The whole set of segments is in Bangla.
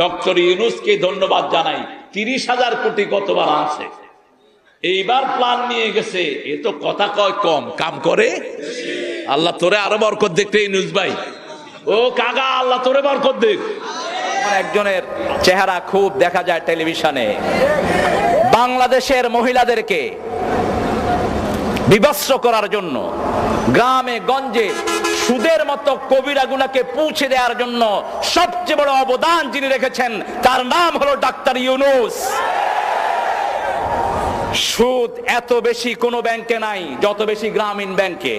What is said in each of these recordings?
ডক্টর ইউনুসকে ধন্যবাদ জানাই। তিরিশ হাজার কোটি গতবার আছে? এইবার প্ল্যান নিয়ে গেছে। এ তো কথা কয় কম। কাম করে? আল্লাহ তোরে আরও বরকত দেখতে ইউনুস ভাই। ও কাকা, আল্লাহ তোরে বরকত দেখ একজনের চেহারা খুব দেখা যায় টেলিভিশনে। বাংলাদেশের মহিলাদেরকে বিভৎস করার জন্য গ্রামে, গঞ্জে সুদের মতো কবিরা গুনাকে পৌঁছে দেওয়ার জন্য সবচেয়ে বড় অবদান যিনি রেখেছেন, তার নাম হলো ডাক্তার ইউনুস। সুদ এত বেশি কোনো ব্যাংকে নাই, যত বেশি গ্রামীণ ব্যাংকে।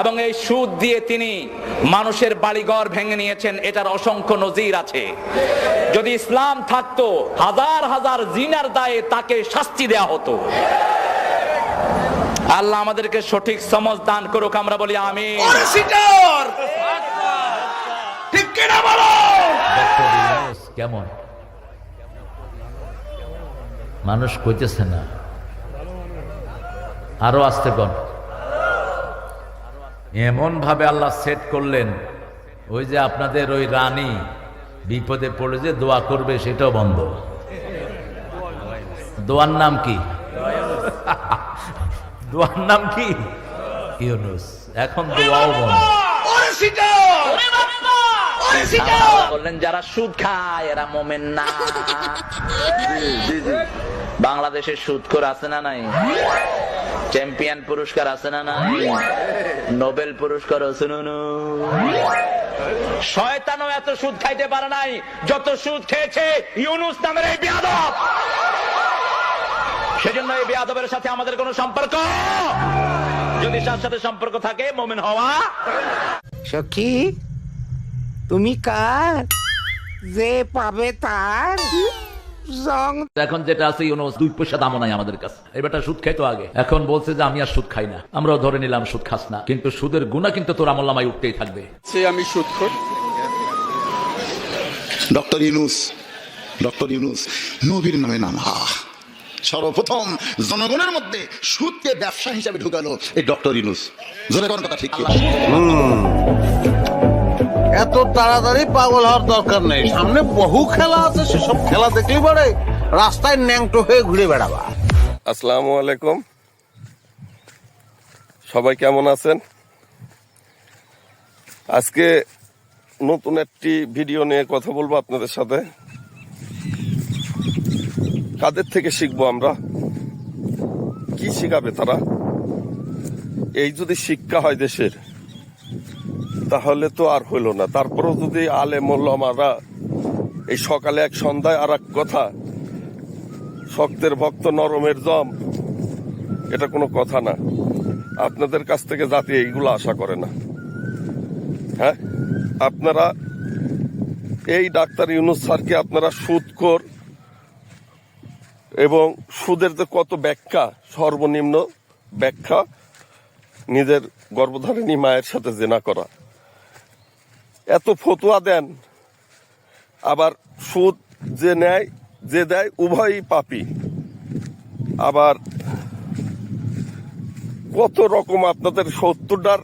এবং এই সুদ দিয়ে তিনি মানুষের বাড়িঘর ভেঙে নিয়েছেন, এটার অসংখ্য নজির আছে। যদি ইসলাম থাকতো, হাজার হাজার জিনার দায়ে তাকে শাস্তি দেয়া হতো। আল্লাহ আমাদেরকে সঠিক সমজ দান করুক আমরা বলি আমি কেমন? মানুষ কইতেছে না। আরও আসতে কন। এমন ভাবে আল্লাহ সেট করলেন ওই যে আপনাদের ওই রানী বিপদে পড়ে যে দোয়া করবে সেটাও বন্ধ। দোয়ার নাম কি? দোয়ার নাম কি? ইউনুস। এখন দোয়াও বন্ধ। বললেন যারা সুদ খায় এরা মোমেন না। বাংলাদেশের সুদখোর আছে না নাই? চ্যাম্পিয়ন পুরস্কার আছে না নাই? নোবেল পুরস্কার আছে? শয়তানও এত সুদ খাইতে পারে নাই যত সুদ খেয়েছে ইউনুস নামের এই বিয়াদব। সেজন্য এই বিয়াদবের সাথে আমাদের কোনো সম্পর্ক? যদি তার সাথে সম্পর্ক থাকে মোমেন হওয়া। সখী তুমি কার? যে পাবে তার এখন যেটা আছে ইউনুস দুই পয়সা দামও নাই আমাদের কাছে। এবারটা সুদ খাইতো আগে। এখন বলছে যে আমি আর সুদ খাই না। আমরাও ধরে নিলাম সুদ খাস না। কিন্তু সুদের গুণা কিন্তু তোর আমল্লামায় উঠতেই থাকবে। সে আমি সুদখোর ডক্টর ইউনুস ডক্টর ইউনুস নবীর নামে নাম আহ সর্বপ্রথম জনগণের মধ্যে সুদকে ব্যবসা হিসাবে ঢুকালো এই ডক্টর ইউনুস। জোরে কোন কথা ঠিক এত তাড়াতাড়ি পাগল হওয়ার দরকার নেই। সামনে বহু খেলা আছে সেসব খেলা দেখলি পরে রাস্তায় ন্যাংটো হয়ে ঘুরে বেড়াবা। আসসালামু আলাইকুম। সবাই কেমন আছেন? আজকে নতুন একটি ভিডিও নিয়ে কথা বলব আপনাদের সাথে। কাদের থেকে শিখব আমরা। কি শিখাবে তারা? এই যদি শিক্ষা হয় দেশের, তাহলে তো আর হইল না। তারপরেও যদি আলে মোল্লামারা এই সকালে এক সন্ধ্যায় আর এক কথা, শক্তের ভক্ত, নরমের জম, এটা কোনো কথা না। আপনাদের কাছ থেকে জাতি এইগুলো আশা করে না। হ্যাঁ? আপনারা, এই ডাক্তার ইউনুস স্যারকে আপনারা সুদখোর এবং সুদের যে কত ব্যাখ্যা, সর্বনিম্ন ব্যাখ্যা, নিজের গর্ভধারিণী মায়ের সাথে জেনা করা। এত ফতুয়া দেন, আবার সুদ যে নেয়, যে দেয় উভয়ই পাপি। আবার কত রকম আপনাদের সত্তরটার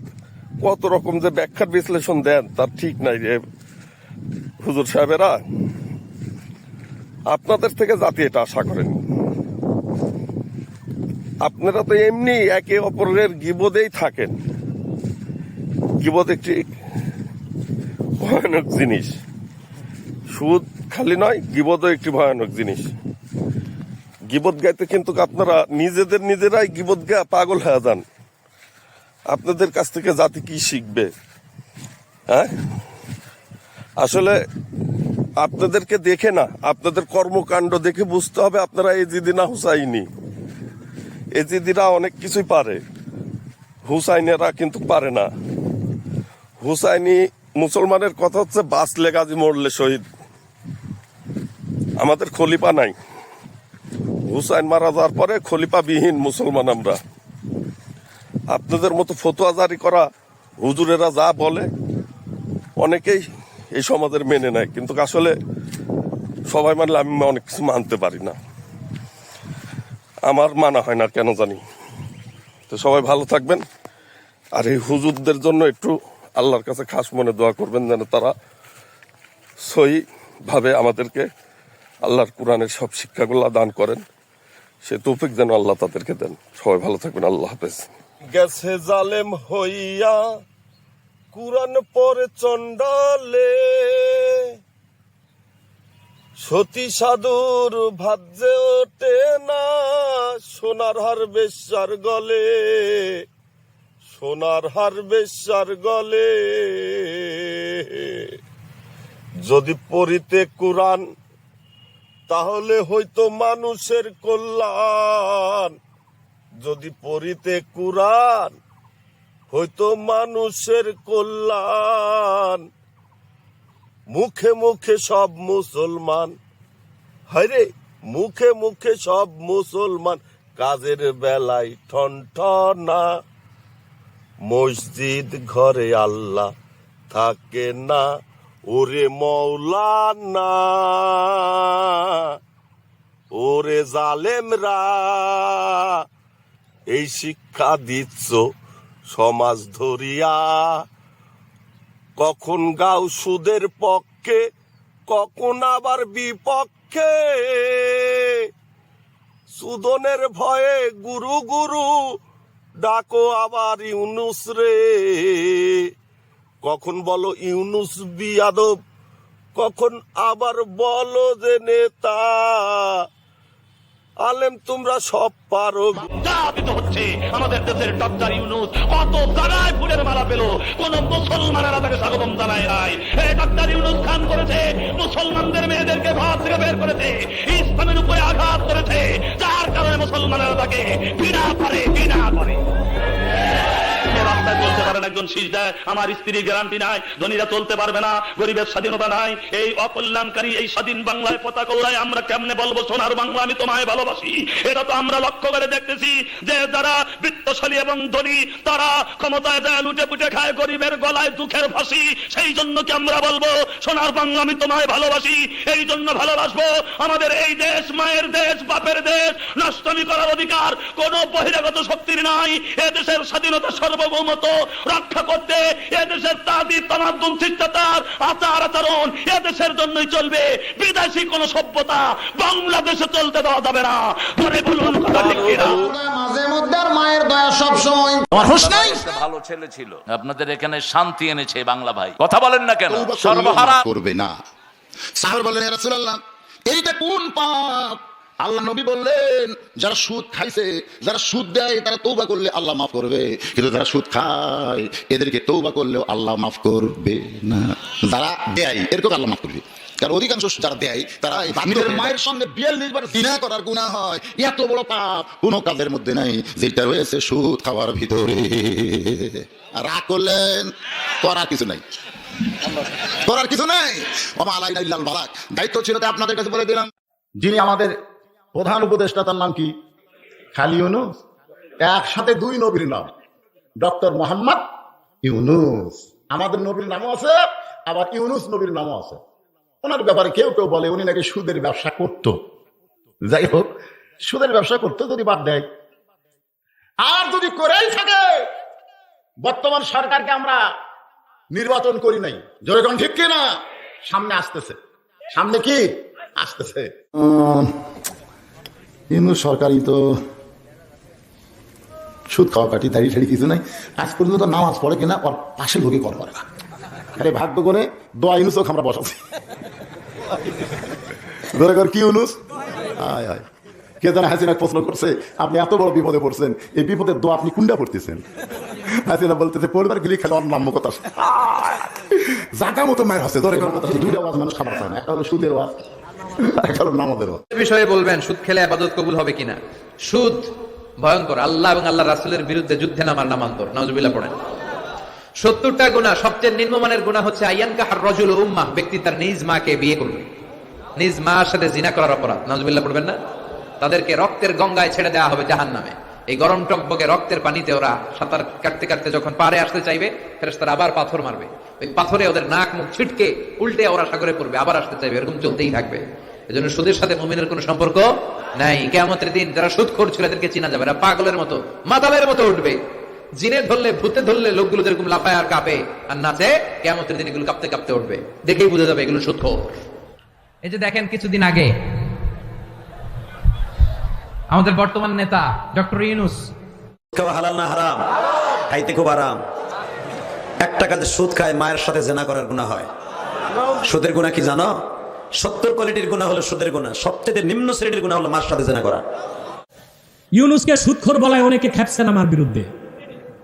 কত রকম যে ব্যাখ্যার বিশ্লেষণ দেন, তার ঠিক নাই হুজুর সাহেবেরা। আপনাদের থেকে জাতি এটা আশা করেন। আপনারা তো এমনি একে অপরের গিবদেই থাকেন। গিবদ একটি ভয়ানক জিনিস। সুদ খালি নয়, গিবদও একটি ভয়ানক জিনিস। গিবদ গাইতে কিন্তু আপনারা নিজেদের নিজেরাই গিবদ গা পাগল হয়ে যান। আপনাদের কাছ থেকে জাতি কি শিখবে? হ্যাঁ? আসলে আপনাদেরকে দেখে না, আপনাদের কর্মকাণ্ড দেখে বুঝতে হবে আপনারা এই এজিদিনা হুসাইনি। এজিদিরা অনেক কিছুই পারে। হুসাইনেরা কিন্তু পারে না। হুসাইনি মুসলমানের কথা হচ্ছে, বাঁচলে গাজী, মরলে শহীদ। আমাদের খলিফা নাই। হুসাইন মারা যাওয়ার পরে খলিফা বিহীন মুসলমান আমরা। আপনাদের মতো ফতোয়া জারি করা হুজুরেরা যা বলে, অনেকেই এই সমাজের মেনে নেয়। কিন্তু আসলে সবাই মানলে আমি অনেক কিছু মানতে পারি না। আমার মানা হয় না কেন জানি। তো সবাই ভালো থাকবেন। আর এই হুজুরদের জন্য একটু আল্লাহর কাছে খাস মনে দোয়া করবেন যেন তারা সই ভাবে আমাদেরকে আল্লাহর কোরআনের সব শিক্ষাগুলো দান করেন। সে তৌফিক যেন আল্লাহ তাদেরকে দেন। সবাই ভালো থাকবেন। আল্লাহ হাফেজ। গেছে জালেম হইয়া কুরআন পরে চন্ডালে সতী সাধুর ভাজ্যে ওঠে না, সোনার হার বেশ্যার গলে। সোনার হার বেশ্যার গলে। যদি পড়িতে কুরআন, তাহলে হয়তো মানুষের কল্যাণ। যদি পড়িতে কুরআন হয়তো মানুষের কল্যাণ। মুখে মুখে সব মুসলমান। হায়রে, মুখে মুখে সব মুসলমান। কাজের বেলায় ঠন ঠনা মসজিদ ঘরে আল্লাহ থাকে না। ওরে মৌলানা। ওরে জালেমরা। এই শিক্ষা দিচ্ছ সমাজ ধরিয়া, কখন গাও সুদের পক্ষে, কখন আবার বিপক্ষে। সুদনের ভয়ে গুরু গুরু ডাকো আবার ইউনুস রে। কখন বলো ইউনুস বিয়াদব, কখন আবার বলো যে নেতা। আলেম, তোমরা সব পারো। হচ্ছে আমাদের দেশের ডক্টর ইউনুস। কত জায়গায় ফুলের মালা পেল। কোন মুসলমানেরা তাকে স্বাগতম জানায় নাই। ডক্টর ইউনুস খান করেছে, মুসলমানদের মেয়েদেরকে ভাত থেকে বের করেছে, ইসলামের উপরে আঘাত করেছে। যার কারণে মুসলমানেরা তাকে ঘৃণা করে ঘৃণা করে। রাস্তায় চলতে পারেন একজন শীষ দেয় আমার স্ত্রীর গ্যারান্টি নাই, ধনীরা চলতে পারবে না, গরিবের স্বাধীনতা নাই। এই অকল্যাণকারী, এই স্বাধীন বাংলায় পতাকা উড়ায় আমরা কেমনে বলব, সোনার বাংলা আমি তোমায় ভালোবাসি। এটা তো আমরা লক্ষ্য করে দেখতেছি যে যারা বিত্তশালী এবং ধনী, তারা ক্ষমতায় যায়, লুটে পুটে খায়, গরিবের গলায় দুঃখের ফাঁসি। সেই জন্য কি আমরা বলব, সোনার বাংলা আমি তোমায় ভালোবাসি, এই জন্য ভালোবাসবো? আমাদের এই দেশ মায়ের দেশ, বাপের দেশ, নষ্টমী করার অধিকার, কোন বহিরাগত শক্তির নাই। এ দেশের স্বাধীনতা সার্বভৌমত্ব রক্ষা করতে এ দেশের তাদি তমাদ্দুন শিষ্টাচার আচার আচরণ এ দেশের জন্যই চলবে। বিদেশি কোন সভ্যতা বাংলাদেশে চলতে দেওয়া যাবে না। ধরে বলুন কথা ঠিক কিনা? মাঝে মধ্যে মায়ের দয়া সব সময় আমার হুশ নাই? ভালো ছেলে ছিল। আপনাদের এখানে শান্তি এনেছে বাংলা ভাই। কথা বলেন না কেন? সর্বহারা করবে না। সাহার "ইয়া রাসূলুল্লাহ এইটা কোন পাপ? আল্লাহ নবী বললেন যারা সুদ খাইছে যারা সুদ দেয় তারা তৌবা করলে আল্লাহ মাফ করবে। কিন্তু যারা সুদ খায় এদেরকে তৌবা করলেও আল্লাহ মাফ করবে না। যারা দেয় এরকম আল্লাহ মাফ করবে। কারণ অধিকাংশ যারা দেয় তারা নিজের মায়ের সঙ্গে বিয়াল্লিশ বার দিনা করার গুণা হয়। এত বড় পাপ কোনো কাজের মধ্যে নাই। যেটা রয়েছে সুদ খাওয়ার ভিতরে। রাগ করলেন করার কিছু নাই। করার কিছু নাই। আলাইনা ইল্লাল বালাক দায়িত্ব ছিল আপনাদের কাছে বলে দিলাম। যিনি আমাদের প্রধান উপদেষ্টা তার নাম কি? খালি ইউনুস। একসাথে দুই নবীর নাম। ডক্টর মোহাম্মদ ইউনুস। আমাদের নবীর নামও আছে, আবার ইউনুস নবীর নামও আছে। ওনার ব্যাপারে কেউ কেউ বলে, উনি নাকি সুদের ব্যবসা করত। যাই হোক, সুদের ব্যবসা করতো যদি বাদ দেয়। আর যদি করেই থাকে, বর্তমান সরকারকে আমরা নির্বাচন করি নাই। জোরে কোন ঠিক কিনা? সামনে আসতেছে। সামনে কি? আসতেছে। কিন্তু সরকারি তো সুদ খাওয়া কাটি দাঁড়িয়ে ঠাড়ি কিছু নাই। আজ পর্যন্ত নামাজ পড়ে কিনা, ওর পাশে লোকে কর করে না। আরে ভাগ্য করে দোয়া ইউনুস হোক আমরা বসাচ্ছি ধরে কর, কি ইউনুস? আয় আয়। কে জানে হাসিনা প্রশ্ন করছে, আপনি এত বড় বিপদে পড়ছেন, এই বিপদের দোয়া আপনি কুন্ডা পড়তেছেন? হাসিনা বলতেছে, পরিবার গেলে খেলে অন্যান্য কথা। জাগা মতো মায়ের হচ্ছে ধরে দুইটা আওয়াজ মানুষ খাবার পায় না, একটা হলো সুদের ওয়াজ। নামাজের ওয়াজ বিষয়ে বলবেন, সুদ খেলে আবাদত কবুল হবে কিনা? সুদ ভয়ঙ্কর। আল্লাহ এবং আল্লাহ রাসুলের বিরুদ্ধে যুদ্ধে নামার নামান্তর। নজবিল্লা পড়েন। সত্তরটা গুণা সবচেয়ে নিম্নমানের গুণা হচ্ছে আয়ান কাহার রজুল উম্মাহ, ব্যক্তি তার নিজ মাকে বিয়ে করবে। নিজ মার সাথে জিনা করার অপরাধ। নজবিল্লা পড়বেন না? তাদেরকে রক্তের গঙ্গায় ছেড়ে দেওয়া হবে জাহান নামে এই গরম টকবকে রক্তের পানিতে ওরা সাঁতার কাটতে কাটতে যখন পারে আসতে চাইবে, ফেরেশতারা আবার পাথর মারবে। ওই পাথরে ওদের নাক মুখ ছিটকে উল্টে ওরা সাগরে পড়বে, আবার আসতে চাইবে, এরকম চলতেই থাকবে। এজন্য সুদের সাথে মুমিনের কোনো সম্পর্ক নাই। কেমতের দিন যারা সুদ করছিল এদেরকে চিনা যাবে পাগলের মতো, মাতালের মতো উঠবে। জিনে ধরলে, ভূতে ধরলে লোকগুলো যেরকম লাফায় আর কাঁপে, আর নাচে কেমতের দিন এগুলো কাঁপতে কাঁপতে উঠবে। দেখেই বোঝা যাবে এগুলো সুদ এই যে দেখেন, কিছুদিন আগে আমাদের বর্তমান নেতা ডক্টর ইউনুস। খাওয়া হালাল না হারাম? খাইতে খুব আরাম। এক টাকাতে সুদ খায় মায়ের সাথে জেনা করার গুণা হয়। সুদের গুণা কি জানো? সত্তর কোয়ালিটির গুণা হলো সুদের গুণা সবচেয়ে নিম্ন শ্রেণির গুণা হলো মার সাথে জেনা করা। ইউনুসকে সুৎখর বলায় অনেকে খেপছেন আমার বিরুদ্ধে।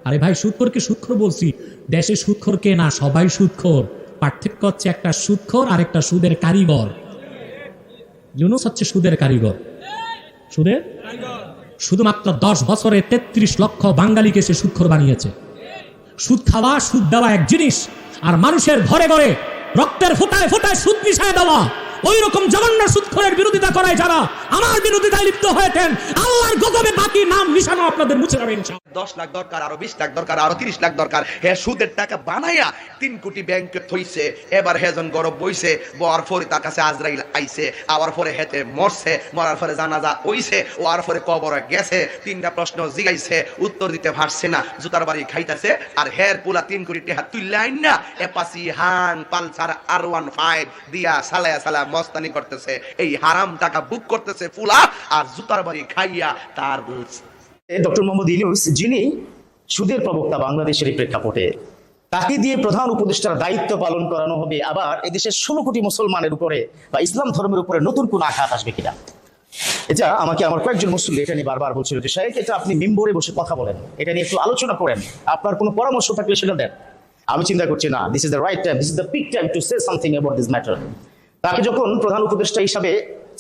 আরে ভাই সুৎখরকে সুৎখর বলছি? দেশে সুৎখর কে না? সবাই সুৎখর পার্থক্য হচ্ছে একটা সুৎখর আর একটা সুদের কারিগর। ইউনুস হচ্ছে সুদের কারিগর। সুদের শুধুমাত্র দশ বছরে তেত্রিশ লক্ষ বাঙালিকে সে সুক্ষর বানিয়েছে। সুদ খাওয়া, সুদ দেওয়া এক জিনিস, আর মানুষের ঘরে ঘরে রক্তের ফোটায় ফোটায় সুদ মিশায় দেওয়া। ওই রকম জঘন্য সুৎখরের বিরোধিতা করায় যারা আমার বিরোধিতায় লিপ্ত হয়েছেন, আল্লাহর গজবে বাকি নাম মিশানো আপনাদের মুছে যাবে। দশ লাখ দরকার, আরও বিশ লাখ দরকার, আরও তিরিশ লাখ দরকার হে সুদের টাকা বানাইয়া তিন কোটি ব্যাংকে থইছে, এবার হেজন গরব বইছে বর পরে তার কাছে আজরাইল আইছে, আবার পরে হেতে মরছে, মরার পরে জানাজা হইছে ও আর পরে কবরে গেছে, তিনটা প্রশ্ন জিগাইছে, উত্তর দিতে পারছে না, জুতার বাড়ি খাইতেছে, আর হের পুলা তিন কোটি টাকা তুললে আইন না এপাসি হান, পালসার আর ওয়ান ফাইভ দিয়া সালায়া সালা মস্তানি করতেছে, এই হারাম টাকা বুক করতেছে ফুলা আর জুতার বাড়ি খাইয়া তার ডক্টর মোহাম্মদ ইউনুস, যিনি সুদের প্রবক্তা বাংলাদেশের প্রেক্ষাপটে, তাকে দিয়ে প্রধান উপদেষ্টার দায়িত্ব পালন করানো হবে, আবার এদেশের ষোলো কোটি মুসলমানের উপরে বা ইসলাম ধর্মের উপরে নতুন কোন আঘাত আসবে কিনা? এটা আমাকে আমার কয়েকজন মুসলিম এটা নিয়ে বারবার বলছিল যে শাহেক এটা আপনি মেম্বরে বসে কথা বলেন, এটা নিয়ে একটু আলোচনা করেন, আপনার কোনো পরামর্শ থাকলে সেটা দেন। আমি চিন্তা করছি, না this is the right time this is the peak time to say something about this matter তাকে যখন প্রধান উপদেষ্টা হিসাবে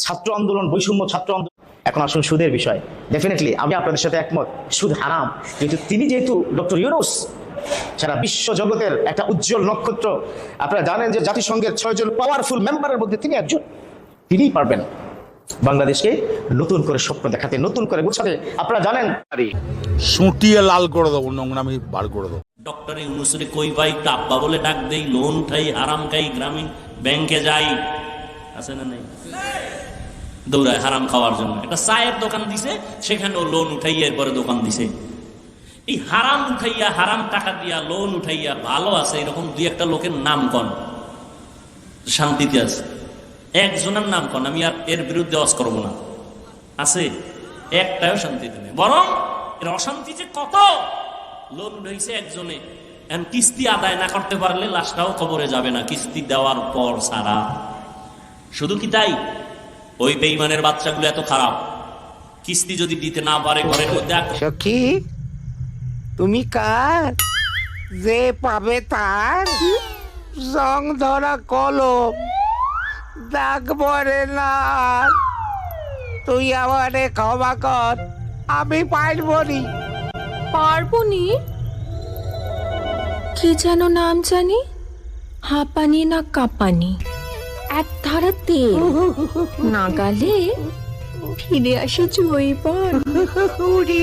ছাত্র আন্দোলন, বৈষম্য ছাত্র আন্দোলন, এখন আসুন সুদের বিষয়। ডেফিনেটলি আমি আপনাদের সাথে একমত, সুদ হারাম। কিন্তু তিনি যেহেতু ডক্টর ইউনুস, সারা বিশ্ব জগতের একটা উজ্জ্বল নক্ষত্র, আপনারা জানেন যে জাতিসংঘের ছয়জন পাওয়ারফুল মেম্বারের মধ্যে তিনি একজন। তিনিই পারবেন বাংলাদেশকে নতুন করে স্বপ্ন দেখাতে, নতুন করে গোছাতে। আপনারা জানেন সুটিয়ে লাল করে দেবো, নোংরামি বার করে দেবো। ডক্টর ইউনুসের কই ভাই একটু বলে ডাক দেই, লোন খাই, হারাম খাই, গ্রামীণ ব্যাংকে যাই। আছে না নেই? দৌড়ায় হারাম খাওয়ার জন্য। একটা চায়ের দোকান দিছে, সেখানেও লোন উঠাইয়া এরপরে দোকান দিছে। এই হারাম উঠাইয়া, হারাম টাকা দিয়া লোন উঠাইয়া ভালো আছে, এরকম দুই একটা লোকের নাম কন। শান্তিতে আছে। একজনের নাম কন, আমি আর এর বিরুদ্ধে অস করব না। আছে? একটাও শান্তিতে নেই। বরং এর অশান্তি যে কত? লোন উঠাইছে একজনে। কিস্তি আদায় না করতে পারলে লাশটাও কবরে যাবে না, কিস্তি দেওয়ার পর সারা। শুধু কি তাই? ওই বেইমানের বাচ্চাগুলো এত খারাপ। কিস্তি যদি দিতে না পারে ঘরের মধ্যে সখী, তুমি কার? যে পাবে তার? জং ধরা কলম, দাগ পড়ে না। তুই আমারে ক্ষমা কর, আমি পারব নি পারব নি কি যেন নাম জানি? হাঁপানি না কাঁপানি? এক ধারা তেল। নাগালে ফিরে আসে উড়ি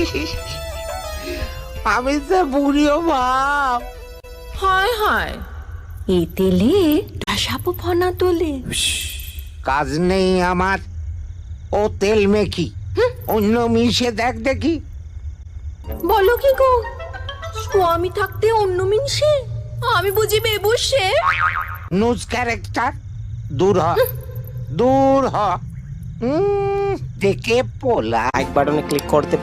আমি যে বুড়িও বাপ। হায় হায়। এই তেলে ডাসাবো ফনা তোলে। কাজ নেই আমার। ও তেল মেকি অন্য মিশে দেখ দেখি। বলো কি গো? স্বামী থাকতে অন্য মিনসে? আমি বুঝি বেবসে। নুজ ক্যারেক্টার দূর হ। দূর হ। উম, দেখে পোলা। এক বাটনে ক্লিক করতে